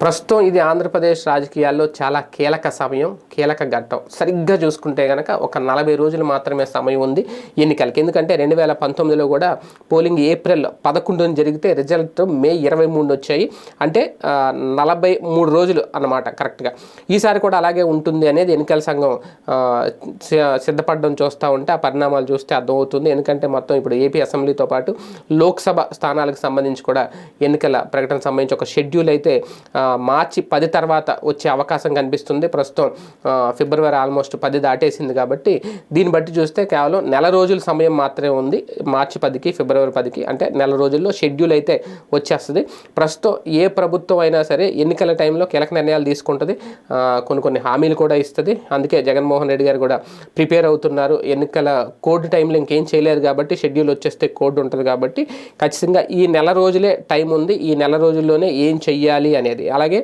ప్రస్తుతం ఇది ఆంధ్రప్రదేశ్ రాజకీయాల్లో చాలా కీలక సమయం కీలక ఘట్టం. సరిగ్గా చూసుకుంటే కనుక ఒక నలభై రోజులు మాత్రమే సమయం ఉంది ఎన్నికలకి. ఎందుకంటే రెండు వేల పంతొమ్మిదిలో కూడా పోలింగ్ ఏప్రిల్ పదకొండున జరిగితే రిజల్ట్ మే ఇరవై మూడు వచ్చాయి. అంటే నలభై మూడు రోజులు అన్నమాట కరెక్ట్గా. ఈసారి కూడా అలాగే ఉంటుంది అనేది ఎన్నికల సంఘం సి- సిద్ధపడడం చూస్తూ ఉంటే ఆ పరిణామాలు చూస్తే అర్థమవుతుంది. ఎందుకంటే మొత్తం ఇప్పుడు ఏపీ అసెంబ్లీతో పాటు లోక్సభ స్థానాలకు సంబంధించి కూడా ఎన్నికల ప్రకటన సంబంధించి ఒక షెడ్యూల్ అయితే మార్చి పది తర్వాత వచ్చే అవకాశం కనిపిస్తుంది. ప్రస్తుతం ఫిబ్రవరి ఆల్మోస్ట్ పది దాటేసింది కాబట్టి దీన్ని బట్టి చూస్తే కేవలం నెల రోజుల సమయం మాత్రమే ఉంది. మార్చి పదికి ఫిబ్రవరి పదికి అంటే నెల రోజుల్లో షెడ్యూల్ అయితే వచ్చేస్తుంది. ప్రస్తుతం ఏ ప్రభుత్వం అయినా సరే ఎన్నికల టైంలో కీలక నిర్ణయాలు తీసుకుంటుంది. కొన్ని కొన్ని హామీలు కూడా ఇస్తుంది. అందుకే జగన్మోహన్ రెడ్డి గారు కూడా ప్రిపేర్ అవుతున్నారు. ఎన్నికల కోడ్ టైంలో ఇంకేం చేయలేదు కాబట్టి షెడ్యూల్ వచ్చేస్తే కోడ్ ఉంటుంది కాబట్టి ఖచ్చితంగా ఈ నెల రోజులే టైం ఉంది. ఈ నెల రోజుల్లోనే ఏం చెయ్యాలి అనేది అలాగే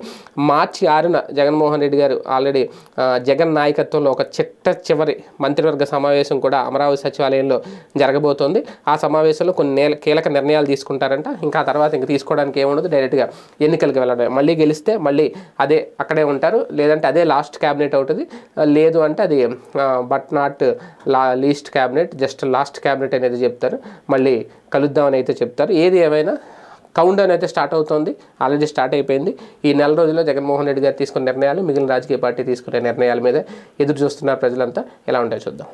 మార్చి ఆరున జగన్మోహన్ రెడ్డి గారు ఆల్రెడీ జగన్ నాయకత్వంలో ఒక చిట్ట చివరి మంత్రివర్గ సమావేశం కూడా అమరావతి సచివాలయంలో జరగబోతోంది. ఆ సమావేశంలో కొన్ని నేల కీలక నిర్ణయాలు తీసుకుంటారంట. ఇంకా తర్వాత ఇంకా తీసుకోవడానికి ఏముండదు డైరెక్ట్గా ఎన్నికలకు వెళ్ళడం మళ్ళీ గెలిస్తే మళ్ళీ అదే అక్కడే ఉంటారు. లేదంటే అదే లాస్ట్ క్యాబినెట్ అవుతుంది. లేదు అంటే అది but not law least cabinet just last cabinet అనేది చెప్తారు. మళ్ళీ కలుద్దామని అయితే చెప్తారు. ఏది ఏమైనా కౌంట్ డౌన్ అయితే స్టార్ట్ అవుతోంది. ఆల్రెడీ స్టార్ట్ అయిపోయింది. ఈ నెల రోజుల్లో జగన్మోహన్ రెడ్డి గారు తీసుకున్న నిర్ణయాలు మిగిలిన రాజకీయ పార్టీ తీసుకునే నిర్ణయాల మీద ఎదురు చూస్తున్నారు ప్రజలంతా ఎలా ఉంటాయో చూద్దాం.